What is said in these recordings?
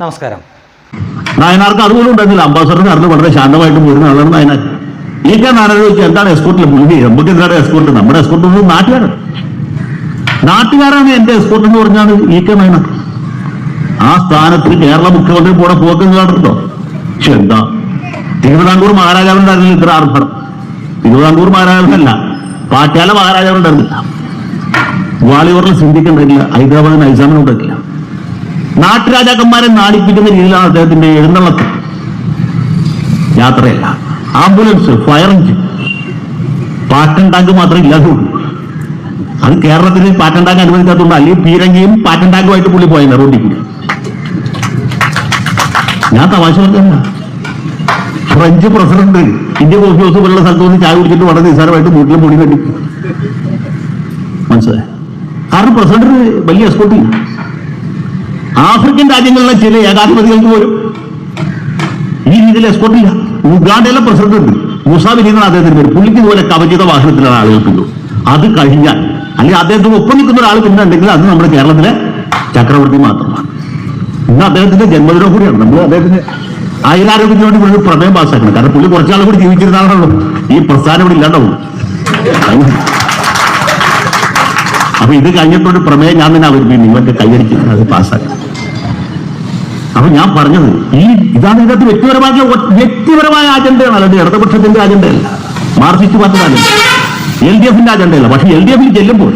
നമസ്കാരം. നായനാർക്ക് അതുപോലും ഉണ്ടായിരുന്നില്ല. അംബാസഡർ നടന്ന് വളരെ ശാന്തമായിട്ട് പോരുന്ന ആളാണ് നായനാർ. ഈ ഞാൻ ചോദിച്ചു എന്താണ് എസ്കോട്ടിൽ പുള്ളി നമുക്ക് എന്താണ് എസ്കോട്ട് നമ്മുടെ എസ്കോട്ട് ഒന്നും നാട്ടുകാരാണ്. നാട്ടുകാരാണ് എന്റെ എസ്കോർട്ട് എന്ന് പറഞ്ഞാണ് ഇ കെ നായനാർ. ആ സ്ഥാനത്ത് കേരള മുഖ്യമന്ത്രി പോണ പോക്കെന്ന് കാണുന്നുണ്ടോ പക്ഷെ എന്താ? തിരുവിതാംകൂർ മഹാരാജാവുണ്ടായിരുന്നില്ല ഇത്ര ആർഭടം തിരുവിതാംകൂർ മഹാരാജാവിനല്ല പാറ്റാല മഹാരാജാവുണ്ടായിരുന്നില്ല വാളിയൂറിൽ സിന്ധിക്കുന്നില്ല ഹൈദരാബാദിന് നൈസാമിനുണ്ടാക്കില്ല നാട്ടുരാജാക്കന്മാരെ നാടിപ്പിക്കുന്ന രീതിയിലാണ് അദ്ദേഹത്തിന്റെ എഴുന്നള്ളത്ത്. യാത്രയല്ല. Ambulance fire engine Patton tank മാത്രമേ ഇല്ലാതുള്ളൂ. അത് കേരളത്തിൽ പാറ്റൻ ടാങ്ക് അനുവദിക്കാത്തതുകൊണ്ട് അല്ലെങ്കിൽ പീരങ്കിയും പാറ്റൻ ടാങ്കുമായിട്ട് പുള്ളി പോയത് റോഡിൽ കൂടി. ഞാൻ തമാശ French president India coffee house പോലുള്ള സ്ഥലത്ത് വന്ന് ചായ കുടിച്ചിട്ട് വളരെ നിസ്സാരമായിട്ട് വീട്ടിലും പൊടി കണ്ടി മനസ്സിലായി? കാരണം പ്രസിഡന്റ് വലിയ എസ്കോട്ട് ഇല്ല. ആഫ്രിക്കൻ രാജ്യങ്ങളിലെ ചില ഏകാധിപതികൾക്ക് പോലും ഈ രീതിയിൽ എക്സ്പോർട്ട് ഇല്ല. ഉഗാണ്ടയിലെ പ്രസിഡന്റ് ഉണ്ട്. അദ്ദേഹത്തിന് പേര്. പുള്ളിക്ക് ഇതുപോലെ കവചിത വാഹനത്തിലാണ് ആളുകൾക്കുള്ളൂ. അത് കഴിഞ്ഞാൽ അല്ലെങ്കിൽ അദ്ദേഹത്തിന് ഒപ്പം നിൽക്കുന്ന ഒരാൾ പിന്നെ ഉണ്ടെങ്കിൽ അത് നമ്മുടെ കേരളത്തിലെ ചക്രവർത്തി മാത്രമാണ്. ഇന്ന് അദ്ദേഹത്തിന്റെ ജന്മദിനം കൂടിയാണ്. നമ്മൾ അദ്ദേഹത്തിന് അയലാരോഗ്യത്തിന് വേണ്ടി പുള്ളി പ്രമേയം പാസ്സാക്കണം കാരണം പുള്ളി കുറച്ചാൾ കൂടി ജീവിച്ചിരുന്നാണല്ലോ ഈ പ്രസ്ഥാനം ഇവിടെ ഇല്ലാണ്ടാവും അപ്പൊ ഇത് കഴിഞ്ഞിട്ടൊരു പ്രമേയം ഞാൻ തന്നെ അവതരിപ്പിക്കും നിങ്ങൾക്ക് കൈയടിച്ച് അത് പാസ്സാക്കാം. അപ്പൊ ഞാൻ പറഞ്ഞത് ഈ ഇതാണ് ഇതിനകത്ത് വ്യക്തിപരമായ വ്യക്തിപരമായ അജണ്ടയാണ് അല്ലെങ്കിൽ ഇടതുപക്ഷത്തിന്റെ അജണ്ടയല്ല മാർക്സിസ്റ്റ് പാർട്ടിയുടെ അജണ്ട എൽ ഡി എഫിന്റെ അജണ്ടയല്ല പക്ഷെ എൽ ഡി എഫിൽ ചെല്ലുമ്പോൾ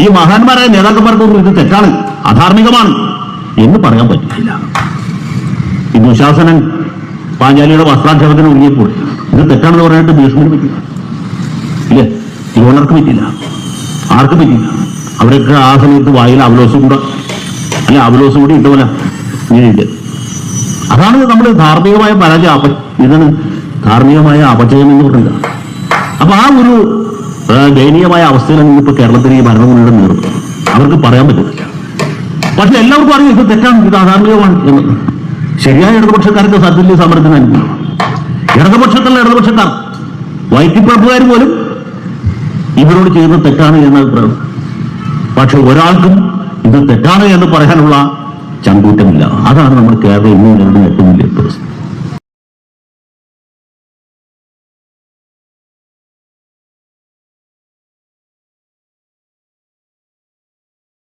ഈ മഹാന്മാരായ നേതാക്കന്മാർക്കൊന്നും ഇത് തെറ്റാണ് അധാർമികമാണ് എന്ന് പറയാൻ പറ്റില്ല. ഈ ദുശാസനൻ പാഞ്ചാലിയുടെ വസ്ത്രാക്ഷേപത്തിന് ഒഴുകിയപ്പോൾ ഇത് തെറ്റാണെന്ന് പറയാനായിട്ട് ഭീഷണി പറ്റില്ല ഇല്ലേ? യുവണർക്ക് പറ്റില്ല ആർക്കും പറ്റില്ല അവരൊക്കെ ആ സമയത്ത് വായിൽ അവലോസം കൂടെ അല്ലെ അവലോസം കൂടി ഇട്ട പോലെ ഇങ്ങനെയുണ്ട്. അതാണ് നമ്മൾ ധാർമ്മികമായ പരാജയം അപ ഇതാണ് ധാർമ്മികമായ അപചയം എന്ന് പറയുന്നത്. അപ്പൊ ആ ഒരു ദയനീയമായ അവസ്ഥയിലാണ് ഇന്നിപ്പോ കേരളത്തിന് ഈ ഭരണകൂടയുടെ നേതൃത്വം. അവർക്ക് പറയാൻ പറ്റില്ല. പക്ഷെ എല്ലാവർക്കും അറിയാം ഇത് തെറ്റാണ് ഇത് അധാർമികമാണ് എന്ന്. ശരിയായ ഇടതുപക്ഷക്കാർക്ക് സത്യത്തിൽ സമരത്തിന് അനുകൂലമാണ്. ഇടതുപക്ഷത്തുള്ള ഇടതുപക്ഷക്കാർ വൈദ്യപ്രഭുകാർ പോലും ഇവരോട് ചെയ്യുന്നത് തെറ്റാണ് എന്ന അഭിപ്രായം പക്ഷെ ഒരാൾക്കും ഇത് തെറ്റാണ് എന്ന് പറയാനുള്ള ചങ്കൂറ്റമില്ല. അതാണ് നമ്മൾ കേരളം ഇന്നും നേരിടുന്ന ഏറ്റവും